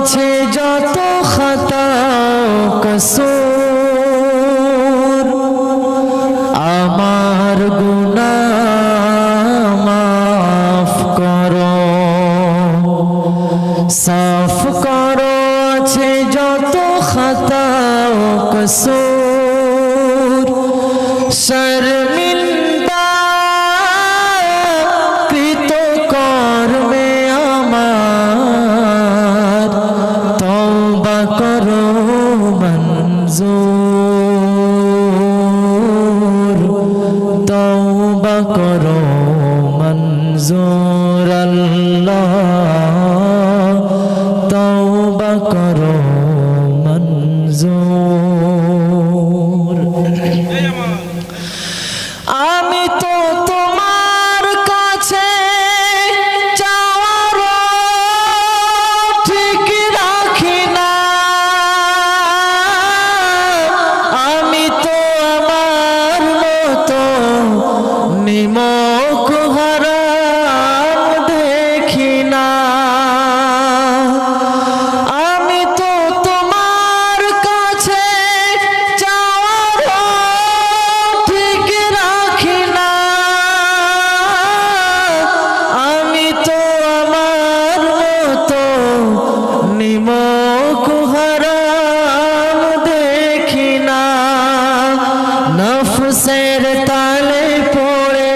আছে যত খাতা কসুর। আমার গুনা মাফ করো। সাফ করো আছে যত খাতা কসুর। শর্মিন্দা তওবা করো মঞ্জুর আল্লাহ নফসের তালে পড়ে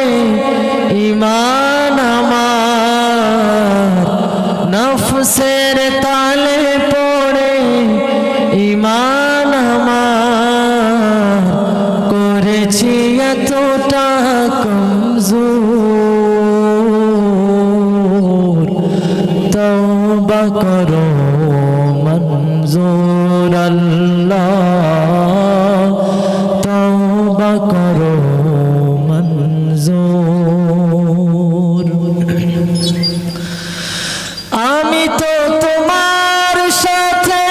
ইমান আমার। নফসের তালে পড়ে ইমান আমার। করেছি এতটা কমজোর। তওবা করো। তওবা করো, মঞ্জুর। আমি তো তোমার সাথে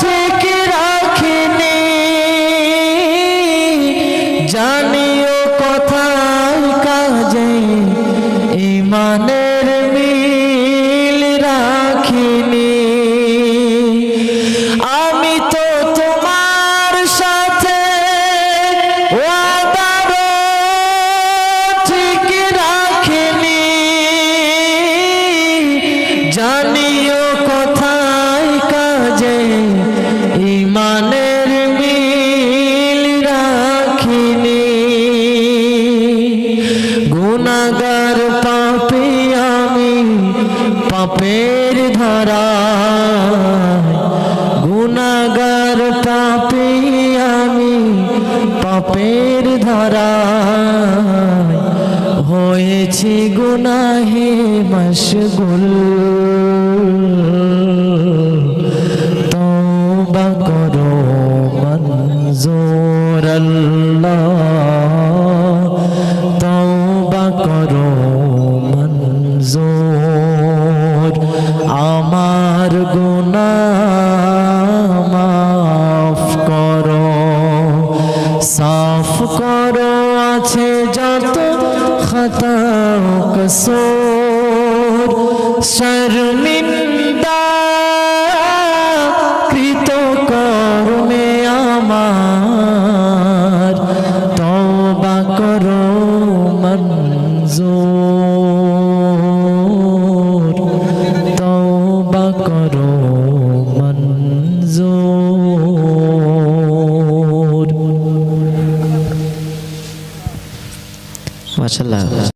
ঠিক রাখিনি। জানিও কথায় কাজে ইমানের মিল রাখিনি। জানিও কোথায় কাজে, ইমানের মিল রাখিনি। গুনাগার পাপি আমি পাপের ধারা। গুনাগার পাপি আমি পাপের ধারা। হয়েছি গুনাহে মশগুল। তওবা করো মঞ্জুর। আমার গুনাহ মাফ করো। সাফ করো আছে যত খতা কসুর। শর্মিন্দা